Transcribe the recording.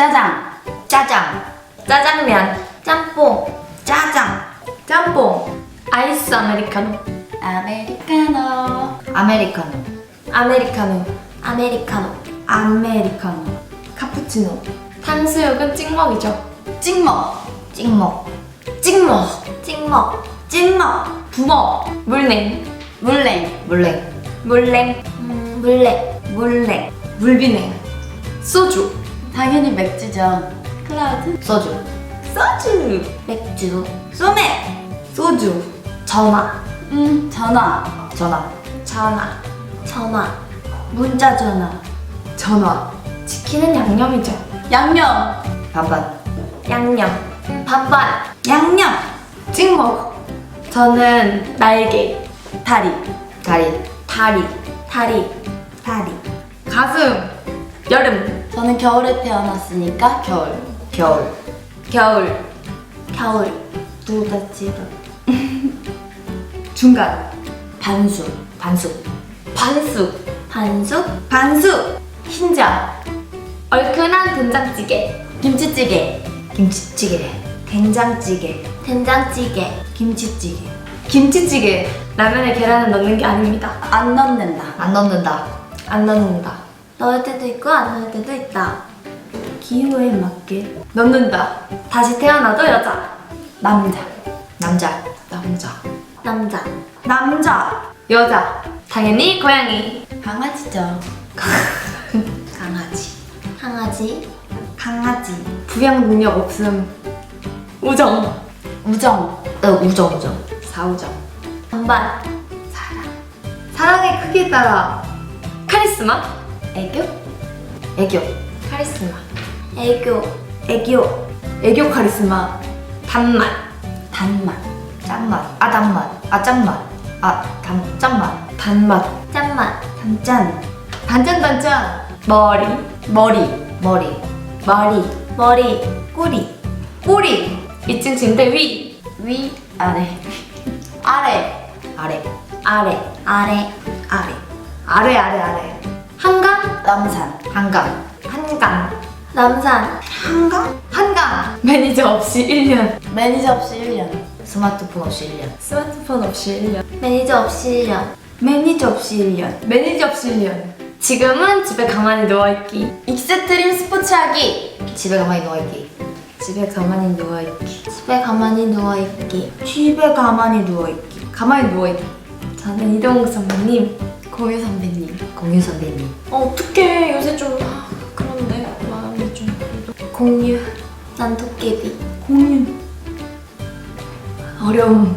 짜장, 짜장, 짜장면, 짬뽕, 짜장, 짬뽕, 아이스 아메리카노, 아메리카노, 아메리카노, 아메리카노, 아메리카노, 아메리카노, 카푸치노. 탕수육은 찍먹이죠. 찍먹, 찍먹, 찍먹, 찍먹, 찐먹, 부먹, 물냉, 물냉, 물냉, 물냉, 음, 물냉, 물냉. 물비냉, 소주, 당연히 맥주죠. 클라우드, 소주, 소주, 맥주, 소맥, 소주, 전화, 음, 전화, 전화, 전화, 전화, 문자 전화, 전화. 치킨은 양념이죠. 양념, 반반, 양념, 반반, 양념, 찍먹. 저는 날개, 다리, 다리, 다리, 다리, 다리. 가슴, 여름, 저는 겨울에 태어났으니까 겨울. 겨울, 겨울, 겨울. 둘다 지루. 중간, 반숙, 반숙, 반숙, 반숙, 반숙, 흰자, 얼큰한 된장찌개, 김치찌개, 김치찌개, 된장찌개, 된장찌개, 김치찌개. 김치찌개. 라면에 계란을 넣는 게 아닙니다. 안 넣는다. 안 넣는다, 안 넣는다. 넣을 때도 있고 안 넣을 때도 있다. 기호에 맞게 넣는다. 다시 태어나도 여자. 남자, 남자, 남자. 남자, 남자. 여자. 당연히 고양이. 강아지죠. 강아지, 강아지, 강아지. 부양 능력 없음. 우정. 우정, 어, 우정, 우정, 사우정. 반반, 사랑. 사랑의 크기에 따라 카리스마? 애교, 애교, 카리스마. 애교, 애교, 애교 카리스마. 단맛. 단맛, 짠맛, 아 단맛, 아 짠맛, 아 단, 짠맛, 단맛. 짠맛, 단짠, 단짠 단짠. 머리. 머리, 머리, 머리. 머리, 꼬리, 꼬리. 2층 침대 위. 위, 아래, 아래, 아래, 아래. 아래, 아래. 아래 아래 아래. 남산, 한강, 한강. 남산, 한강, 한강. 매니저 없이 1년. 매니저 없이 1년, 스마트폰 없이 1년, 스마트폰 없이 1년. 매니저 없이 1년, 매니저 없이 1년. 매니저 없이 1년. 지금은 집에 가만히 누워있기. 익스트림 스포츠 하기, 집에 가만히 누워있기, 집에 가만히 누워있기. 집에 가만히 누워있기, 집에 가만히 누워있기. 가만히 누워있기. 저는 이동욱 선배님, 공유 선배님, 공유 선배님, 어, 어떡해. 요새 좀, 아, 그런데, 마음이 좀. 공유. 난 도깨비, 공유. 어려움.